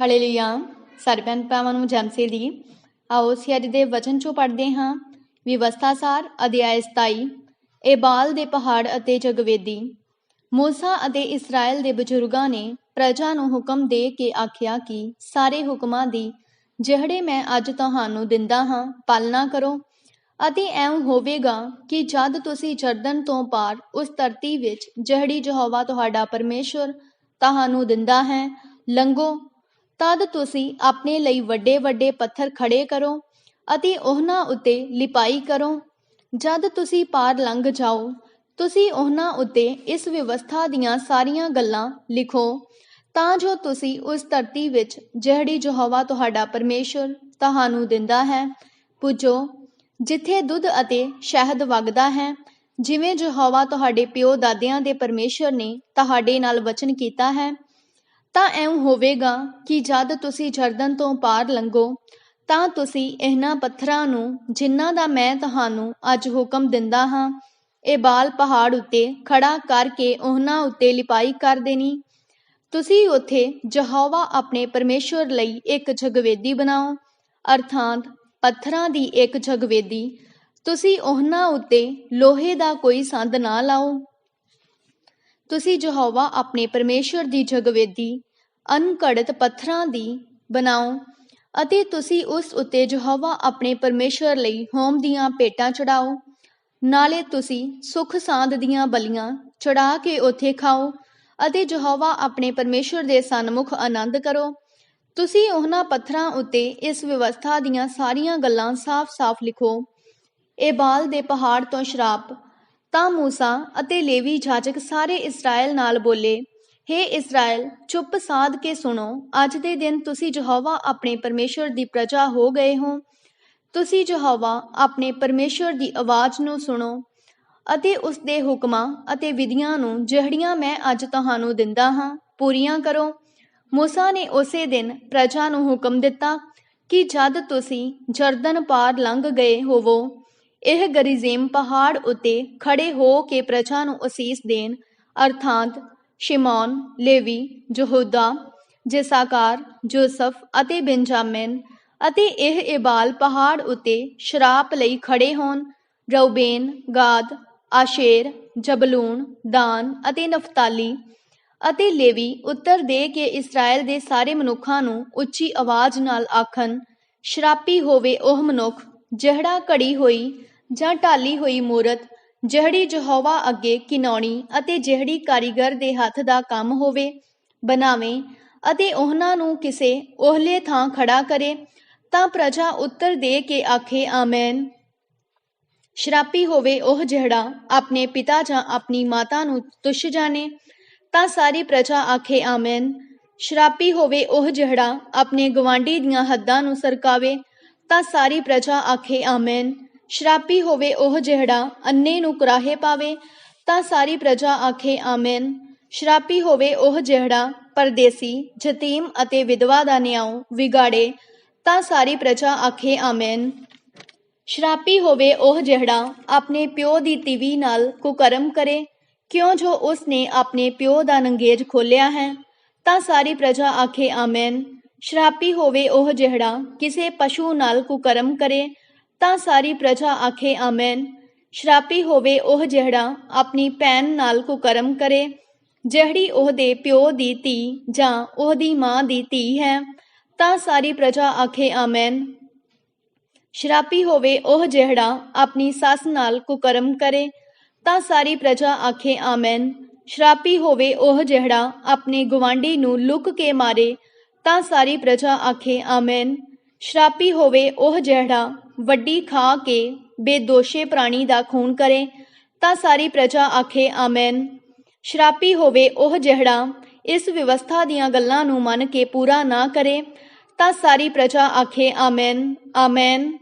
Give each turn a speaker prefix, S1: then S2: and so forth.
S1: Hallelujah. ਸਾਰੇ ਭੈਣ ਭਰਾਵਾਂ ਨੂੰ ਜਮਸੇ ਦੀ ਆਓ ਅਸੀਂ ਅੱਜ ਦੇ ਵਚਨ ਚੋਂ ਪੜ੍ਹਦੇ ਹਾਂ। ਵਿਵਸਥਾ ਸਾਰ, ਅਧਿਆਇ 27 ਏਬਾਲ ਦੇ ਪਹਾੜ ਅਤੇ ਜਗਵੇਦੀ। ਮੂਸਾ ਅਤੇ ਇਸਰਾਇਲ ਦੇ ਬਜ਼ੁਰਗਾਂ ਨੇ ਪ੍ਰਜਾ ਨੂੰ ਹੁਕਮ ਦੇ ਕੇ ਆਖਿਆ ਕਿ ਸਾਰੇ ਹੁਕਮਾਂ ਦੀ, ਜਿਹੜੇ ਮੈਂ ਅੱਜ ਤੁਹਾਨੂੰ ਦਿੰਦਾ ਹਾਂ, ਪਾਲਣਾ ਕਰੋ। ਅਤੇ ਐਂ ਹੋਵੇਗਾ ਕਿ ਜਦ ਤੁਸੀਂ ਜਰਦਨ ਤੋਂ ਪਾਰ ਉਸ ਧਰਤੀ ਵਿੱਚ ਜਿਹੜੀ ਯਹੋਵਾ ਤੁਹਾਡਾ ਪਰਮੇਸ਼ਵਰ ਤੁਹਾਨੂੰ ਦਿੰਦਾ ਹੈ, ਲੰਘੋ। ਤਦ ਤੁਸੀਂ ਆਪਣੇ ਲਈ ਵੱਡੇ ਵੱਡੇ ਪੱਥਰ ਖੜੇ ਕਰੋ ਅਤੇ ਉਹਨਾਂ ਉੱਤੇ ਲਿਪਾਈ ਕਰੋ। ਜਦ ਤੁਸੀਂ ਪਾਰ ਲੰਘ ਜਾਓ, ਤੁਸੀਂ ਉਹਨਾਂ ਉੱਤੇ ਇਸ ਵਿਵਸਥਾ ਦੀਆਂ ਸਾਰੀਆਂ ਗੱਲਾਂ ਲਿਖੋ, ਤਾਂ ਜੋ ਤੁਸੀਂ ਉਸ ਧਰਤੀ ਵਿੱਚ ਜਿਹੜੀ ਯਹੋਵਾ ਤੁਹਾਡਾ ਪਰਮੇਸ਼ਵਰ ਤੁਹਾਨੂੰ ਦਿੰਦਾ ਹੈ, ਪੁੱਜੋ, ਜਿੱਥੇ ਦੁੱਧ ਅਤੇ ਸ਼ਹਿਦ ਵਗਦਾ ਹੈ, ਜਿਵੇਂ ਯਹੋਵਾ ਤੁਹਾਡੇ ਪਿਓ ਦਾਦਿਆਂ ਦੇ ਪਰਮੇਸ਼ਵਰ ਨੇ ਤੁਹਾਡੇ ਨਾਲ ਵਚਨ ਕੀਤਾ ਹੈ। ਤਾਂ ਐਂ ਹੋਵੇਗਾ ਕਿ ਜਦ ਤੁਸੀਂ ਜਰਦਨ ਤੋਂ ਪਾਰ ਲੰਘੋ, ਤਾਂ ਤੁਸੀਂ ਇਹਨਾਂ ਪੱਥਰਾਂ ਨੂੰ, ਜਿਨ੍ਹਾਂ ਦਾ ਮੈਂ ਤੁਹਾਨੂੰ ਅੱਜ ਹੁਕਮ ਦਿੰਦਾ ਹਾਂ, ਇਹ ਬਾਲ ਪਹਾੜ ਉੱਤੇ ਖੜਾ ਕਰਕੇ ਉਹਨਾਂ ਉੱਤੇ ਲਿਪਾਈ ਕਰ ਦੇਣੀ। ਤੁਸੀਂ ਉੱਥੇ ਯਹੋਵਾ ਆਪਣੇ ਪਰਮੇਸ਼ਵਰ ਲਈ ਇੱਕ ਜਗਵੇਦੀ ਬਣਾਓ। ਅਰਥਾਤ, ਪੱਥਰਾਂ ਦੀ ਇੱਕ ਜਗਵੇਦੀ, ਤੁਸੀਂ ਉਹਨਾਂ ਉੱਤੇ ਲੋਹੇ ਦਾ ਕੋਈ ਸੰਦ ਨਾ ਲਾਓ। ਤੁਸੀਂ ਯਹੋਵਾ ਆਪਣੇ ਪਰਮੇਸ਼ਵਰ ਦੀ ਜਗਵੇਦੀ ਅਨਕੜਤ ਪੱਥਰਾਂ ਦੀ ਬਣਾਓ ਅਤੇ ਤੁਸੀਂ ਉਸ ਉੱਤੇ ਯਹੋਵਾ ਆਪਣੇ ਪਰਮੇਸ਼ਵਰ ਲਈ ਹੋਮ ਦੀਆਂ ਪੇਟਾਂ ਚੜਾਓ। ਨਾਲੇ ਤੁਸੀਂ ਸੁਖ ਸਾਂਦ ਦੀਆਂ ਬਲੀਆਂ ਚੜਾ ਕੇ ਉੱਥੇ ਖਾਓ ਅਤੇ ਯਹੋਵਾ ਆਪਣੇ ਪਰਮੇਸ਼ਵਰ ਦੇ ਸਨਮੁਖ ਆਨੰਦ ਕਰੋ। ਤੁਸੀਂ ਉਹਨਾਂ ਪੱਥਰਾਂ ਉੱਤੇ ਇਸ ਵਿਵਸਥਾ ਦੀਆਂ ਸਾਰੀਆਂ ਗੱਲਾਂ ਸਾਫ਼-ਸਾਫ਼ ਲਿਖੋ। ਇਹ ਬਾਲ ਦੇ ਪਹਾੜ ਤੋਂ ਸ਼ਰਾਪ ਤਾਂ ਮੂਸਾ ਅਤੇ ਲੇਵੀ ਜਾਜਕ ਸਾਰੇ ਇਸਰਾਇਲ ਨਾਲ ਬੋਲੇ हे ਇਸਰਾਇਲ, ਚੁੱਪ ਸਾਧ ਕੇ ਸੁਣੋ, ਅੱਜ ਦੇ ਦਿਨ ਤੁਸੀਂ ਯਹੋਵਾ ਆਪਣੇ ਪਰਮੇਸ਼ਵਰ ਦੀ ਪ੍ਰਜਾ ਹੋ ਗਏ ਹੋ। ਤੁਸੀਂ ਯਹੋਵਾ ਆਪਣੇ ਪਰਮੇਸ਼ਵਰ ਦੀ ਆਵਾਜ਼ ਨੂੰ ਸੁਣੋ ਅਤੇ ਉਸ ਦੇ ਹੁਕਮਾਂ ਅਤੇ ਵਿਧੀਆਂ ਨੂੰ ਜਿਹੜੀਆਂ ਮੈਂ ਅੱਜ ਤੁਹਾਨੂੰ ਦਿੰਦਾ ਹਾਂ, ਪੂਰੀਆਂ ਕਰੋ। ਮੂਸਾ ਨੇ ਉਸੇ ਦਿਨ ਪ੍ਰਜਾ ਨੂੰ ਹੁਕਮ ਦਿੱਤਾ ਕਿ ਜਦ ਤੁਸੀਂ ਜਰਦਨ ਪਾਰ ਲੰਘ ਗਏ ਹੋਵੋ ਇਹ ਗਰੀਜ਼ੇਮ ਪਹਾੜ ਉੱਤੇ ਖੜੇ ਹੋ ਕੇ ਪ੍ਰਜਾ ਨੂੰ ਅਸੀਸ ਦੇਣ, ਅਰਥਾਤ ਸ਼ਿਮੌਨ, ਲੇਵੀ, ਯਹੂਦਾ, ਜਿਸਾਕਾਰ ਜੋਸਫ ਅਤੇ ਬੈਂਜਾਮਿਨ ਅਤੇ ਇਹ ਏਬਾਲ ਪਹਾੜ ਉੱਤੇ ਸ਼ਰਾਪ ਲਈ ਖੜੇ ਹੋਣ ਰਉਬੇਨ ਗਾਦ, ਆਸ਼ੇਰ, ਜਬਲੂਨ, ਦਾਨ ਅਤੇ ਨਫਤਾਲੀ ਅਤੇ ਲੇਵੀ ਉੱਤਰ ਦੇ ਕੇ ਇਸਰਾਇਲ ਦੇ ਸਾਰੇ ਮਨੁੱਖਾਂ ਨੂੰ ਉੱਚੀ ਆਵਾਜ਼ ਨਾਲ ਆਖਣ, ਸ਼ਰਾਪੀ ਹੋਵੇ ਉਹ ਮਨੁੱਖ ਜਿਹੜਾ ਘੜੀ ਹੋਈ ਜਾਂ ਢਾਲੀ ਹੋਈ ਮੂਰਤ, ਜਿਹੜੀ ਯਹੋਵਾ ਅੱਗੇ ਕਿਨੌਣੀ ਅਤੇ ਜਿਹੜੀ ਕਾਰੀਗਰ ਦੇ ਹੱਥ ਦਾ ਕੰਮ ਹੋਵੇ, ਬਣਾਵੇ ਅਤੇ ਉਹਨਾਂ ਨੂੰ ਕਿਸੇ ਉਹਲੇ ਥਾਂ ਖੜਾ ਕਰੇ, ਤਾਂ ਪ੍ਰਜਾ ਉੱਤਰ ਦੇ ਕੇ ਆਖੇ, ਆਮੇਨ। ਸ਼ਰਾਪੀ ਹੋਵੇ ਉਹ ਜਿਹੜਾ ਆਪਣੇ ਪਿਤਾ ਜਾਂ ਆਪਣੀ ਮਾਤਾ ਨੂੰ ਤੁਸ਼ ਜਾਣੇ, ਤਾਂ ਸਾਰੀ ਪ੍ਰਜਾ ਆਖੇ, ਆਮੇਨ। ਸ਼ਰਾਪੀ ਹੋਵੇ ਉਹ ਜਿਹੜਾ ਆਪਣੇ ਗਵਾਂਢੀ ਦੀਆਂ ਹੱਦਾਂ ਨੂੰ ਸਰਕਾਵੇ, ਤਾਂ ਸਾਰੀ ਪ੍ਰਜਾ ਆਖੇ, ਆਮੇਨ। ਸ਼ਰਾਪੀ ਹੋਵੇ ਉਹ ਜਿਹੜਾ ਅੰਨੇ ਨੂੰ ਕੁਰਾਹੇ ਪਾਵੇ, ਤਾਂ ਸਾਰੀ ਪ੍ਰਜਾ ਆਖੇ, ਆਮੇਨ। ਸ਼ਰਾਪੀ ਹੋਵੇ ਉਹ ਜਿਹੜਾ ਪਰਦੇਸੀ, ਯਤੀਮ ਅਤੇ ਵਿਧਵਾ ਦਾ ਨਿਆਉ ਵਿਗਾੜੇ, ਤਾਂ ਸਾਰੀ ਪ੍ਰਜਾ ਆਖੇ, ਆਮੇਨ। ਸ਼ਰਾਪੀ ਹੋਵੇ ਉਹ ਜਿਹੜਾ ਆਪਣੇ ਪਿਓ ਦੀ ਤੀਵੀ ਨਾਲ ਕੁਕਰਮ ਕਰੇ, ਕਿਉਂ ਜੋ ਉਸ ਨੇ ਆਪਣੇ ਪਿਓ ਦਾ ਨੰਗੇਜ ਖੋਲਿਆ ਹੈ, ਤਾਂ ਸਾਰੀ ਪ੍ਰਜਾ ਆਖੇ, ਆਮੇਨ। ਸ਼ਰਾਪੀ ਹੋਵੇ ਉਹ ਜਿਹੜਾ ਕਿਸੇ ਪਸ਼ੂ ਨਾਲ ਕੁਕਰਮ ਕਰੇ ਤਾਂ ਸਾਰੀ ਪ੍ਰਜਾ ਆਖੇ, ਆਮੇਨ। ਸ਼ਰਾਪੀ ਹੋਵੇ ਉਹ ਜਿਹੜਾ ਆਪਣੀ ਭੈਣ ਨਾਲ ਕੁਕਰਮ ਕਰੇ, ਜਿਹੜੀ ਉਹਦੇ ਪਿਓ ਦੀ ਧੀ ਜਾਂ ਉਹਦੀ ਮਾਂ ਦੀ ਧੀ ਹੈ, ਤਾਂ ਸਾਰੀ ਪ੍ਰਜਾ ਆਖੇ, ਆਮੇਨ। ਸ਼ਰਾਪੀ ਹੋਵੇ ਉਹ ਜਿਹੜਾ ਆਪਣੀ ਸੱਸ ਨਾਲ ਕੁਕਰਮ ਕਰੇ, ਤਾਂ ਸਾਰੀ ਪ੍ਰਜਾ ਆਖੇ, ਆਮੈਨ। ਸ਼ਰਾਪੀ ਹੋਵੇ ਉਹ ਜਿਹੜਾ ਆਪਣੇ ਗਵਾਂਢੀ ਨੂੰ ਲੁੱਕ ਕੇ ਮਾਰੇ, ਤਾਂ ਸਾਰੀ ਪ੍ਰਜਾ ਆਖੇ, ਆਮੈਨ। ਸ਼ਰਾਪੀ ਹੋਵੇ ਉਹ ਜਿਹੜਾ ਵੱਡੀ ਖਾ ਕੇ ਬੇਦੋਸ਼ੇ ਪ੍ਰਾਣੀ ਦਾ ਖੂਨ ਕਰੇ, ਤਾਂ ਸਾਰੀ ਪ੍ਰਜਾ ਆਖੇ, ਆਮੇਨ। ਸ਼ਰਾਪੀ ਹੋਵੇ ਉਹ ਜਿਹੜਾ ਇਸ ਵਿਵਸਥਾ ਦੀਆਂ ਗੱਲਾਂ ਨੂੰ ਮੰਨ ਕੇ ਪੂਰਾ ਨਾ ਕਰੇ, ਤਾਂ ਸਾਰੀ ਪ੍ਰਜਾ ਆਖੇ, ਆਮੇਨ। ਆਮੇਨ।